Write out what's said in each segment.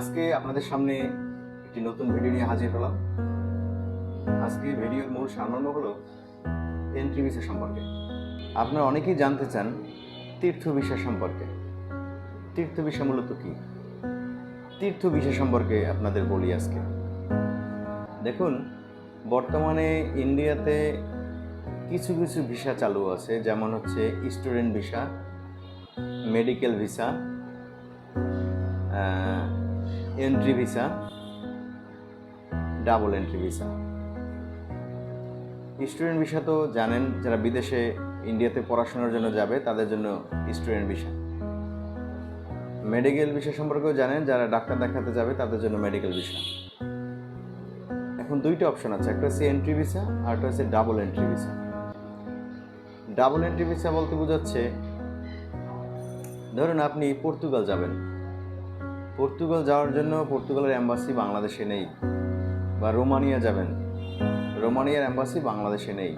আজকে আপনাদের সামনে একটি নতুন ভিডিও নিয়ে হাজির হলাম। আজকে ভিডিওর মূল সারমর্ম হলো এন্ট্রি ভিসা সম্পর্কে। আপনারা অনেকেই জানতে চান তীর্থ ভিসা সম্পর্কে। তীর্থ ভিসা মূলত কি? তীর্থ ভিসা সম্পর্কে আপনাদের বলি আজকে। দেখুন, বর্তমানে ইন্ডিয়াতে কিছু কিছু ভিসা চালু আছে, যেমন হচ্ছে student visa medical visa entry visa double entry visa student visa তো জানেন, যারা বিদেশে ইন্ডিয়াতে পড়াশোনার জন্য যাবে, তাদের জন্য স্টুডেন্ট ভিসা মেডিকেল ভিসা সম্পর্কেও জানেন, যারা ডাক্তার দেখাতে যাবে, তাদের জন্য মেডিকেল ভিসা এখন দুইটা অপশন আছে, একটা হচ্ছে এন্ট্রি ভিসা আর একটা হচ্ছে double entry visa double entry visa বলতে বোঝাচ্ছে, ধরুন আপনি পর্তুগাল যাবেন। পর্তুগাল যাওয়ার জন্য পর্তুগালের অ্যাম্বাসি বাংলাদেশে নেই। বা রোমানিয়া যাবেন। রোমানিয়ার অ্যাম্বাসি বাংলাদেশে নেই।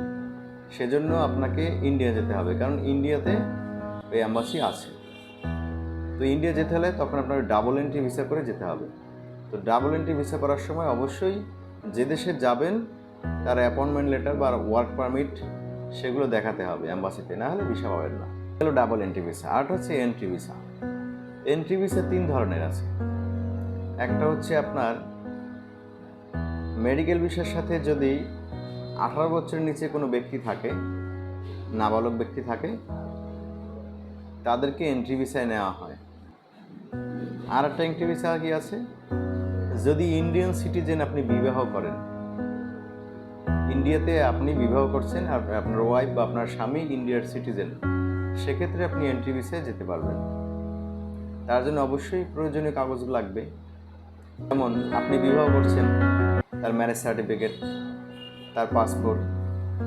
সেজন্য আপনাকে ইন্ডিয়া যেতে হবে, কারণ ইন্ডিয়াতে ওই অ্যাম্বাসি আছে। তো ইন্ডিয়া যেতে হলে তখন আপনাকে ডাবল এন্ট্রি ভিসা করে যেতে হবে। তো ডাবল এন্ট্রি ভিসা করার সময় অবশ্যই যে দেশে যাবেন, তার অ্যাপয়েন্টমেন্ট লেটার বা ওয়ার্ক পারমিট সেগুলো দেখাতে হবে অ্যাম্বাসিতে না হলে ভিসা পাবেন না। হলো ডাবল এন্ট্রি ভিসা। আরেকটা হচ্ছে এন্ট্রি ভিসা। এন্ট্রি ভিসা তিন ধরনের আছে। একটা হচ্ছে আপনার মেডিকেল ভিসার সাথে যদি আঠারো বছরের নিচে কোনো ব্যক্তি থাকে, নাবালক ব্যক্তি থাকে, তাদেরকে এন্ট্রি ভিসায় নেওয়া হয়। আর একটা এন্ট্রি ভিসা কি আছে? যদি ইন্ডিয়ান সিটিজেন আপনি বিবাহ করেন ইন্ডিয়াতে আপনি বিবাহ করছেন আর আপনার ওয়াইফ বা আপনার স্বামী ইন্ডিয়ার সিটিজেন সেক্ষেত্রে আপনি এন্ট্রি ভিসায় যেতে পারবেন। তার জন্য অবশ্যই প্রয়োজনীয় কাগজ লাগবে। যেমন আপনি বিবাহ করছেন, তার ম্যারেজ সার্টিফিকেট তার পাসপোর্ট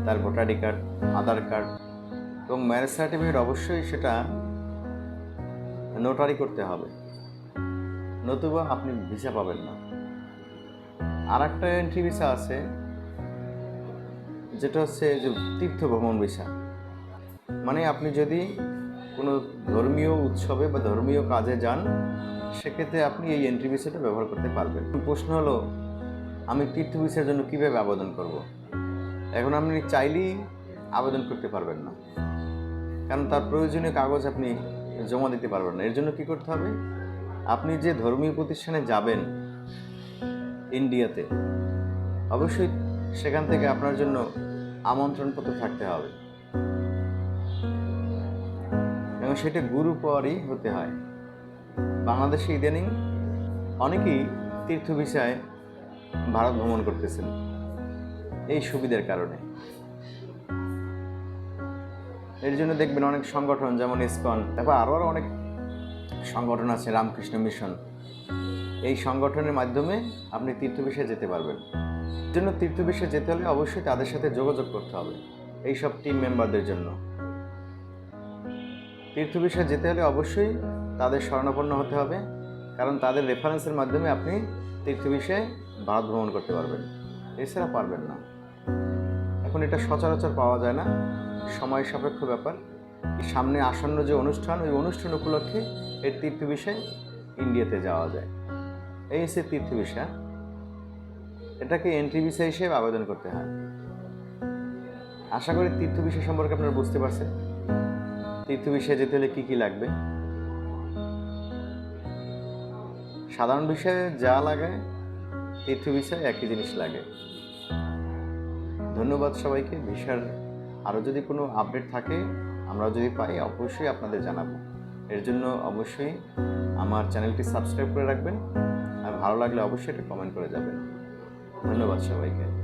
তার ভোটার কার্ড আধার কার্ড এবং ম্যারেজ সার্টিফিকেট অবশ্যই সেটা নোটারি করতে হবে। নতুবা আপনি ভিসা পাবেন না। আর একটা এন্ট্রি ভিসা আছে, যেটা হচ্ছে যে তীর্থ ভ্রমণ ভিসা মানে আপনি যদি কোনো ধর্মীয় উৎসবে বা ধর্মীয় কাজে যান, সেক্ষেত্রে আপনি এই এন্ট্রি ভিসাটা ব্যবহার করতে পারবেন। প্রশ্ন হলো, আমি তীর্থ ভিসার জন্য কীভাবে আবেদন করব। এখন আপনি চাইলেই আবেদন করতে পারবেন না। কারণ তার প্রয়োজনীয় কাগজ আপনি জমা দিতে পারবেন না। এর জন্য কী করতে হবে? আপনি যে ধর্মীয় প্রতিষ্ঠানে যাবেন ইন্ডিয়াতে, অবশ্যই সেখান থেকে আপনার জন্য আমন্ত্রণপত্র থাকতে হবে। সেটা গুরু পরই হতে হয়। বাংলাদেশে ইদানিং অনেকেই তীর্থ বিষয়ে ভারত ভ্রমণ করতেছেন। এই সুবিধার কারণে। এর জন্য দেখবেন অনেক সংগঠন, যেমন ইসকন, তারপর আরও আরও অনেক সংগঠন আছে, রামকৃষ্ণ মিশন। এই সংগঠনের মাধ্যমে আপনি তীর্থ বিষয়ে যেতে পারবেন। জন্য তীর্থ বিষয়ে যেতে হলে অবশ্যই তাদের সাথে যোগাযোগ করতে হবে এই সব টিম মেম্বারদের জন্য। তীর্থ বিষয়ে যেতে হলে অবশ্যই তাদের শরণাপন্ন হতে হবে, কারণ তাদের রেফারেন্সের মাধ্যমে আপনি তীর্থ বিষয়ে ভারত ভ্রমণ করতে পারবেন। এছাড়া পারবেন না। এখন এটা সচরাচর পাওয়া যায় না। সময় সাপেক্ষ ব্যাপার। সামনে আসন্ন যে অনুষ্ঠান, ওই অনুষ্ঠান উপলক্ষে এই তীর্থ বিষয়ে ইন্ডিয়াতে যাওয়া যায়। এই হচ্ছে তীর্থ ভিসা এটাকে এন্ট্রি ভিসা হিসেবে আবেদন করতে হয়। আশা করি তীর্থ বিষয় সম্পর্কে আপনারা বুঝতে পারছেন। তীর্থ বিষয়ে যেতে হলে কী কী লাগবে? সাধারণ বিষয়ে যা লাগে, তীর্থ বিষয়ে একই জিনিস লাগে। ধন্যবাদ সবাইকে। ভিসার আরও যদি কোনো আপডেট থাকে আমরা যদি পাই, অবশ্যই আপনাদের জানাব। এর জন্য অবশ্যই আমার চ্যানেলটি সাবস্ক্রাইব করে রাখবেন। আর ভালো লাগলে অবশ্যই এটা কমেন্ট করে যাবেন। ধন্যবাদ সবাইকে।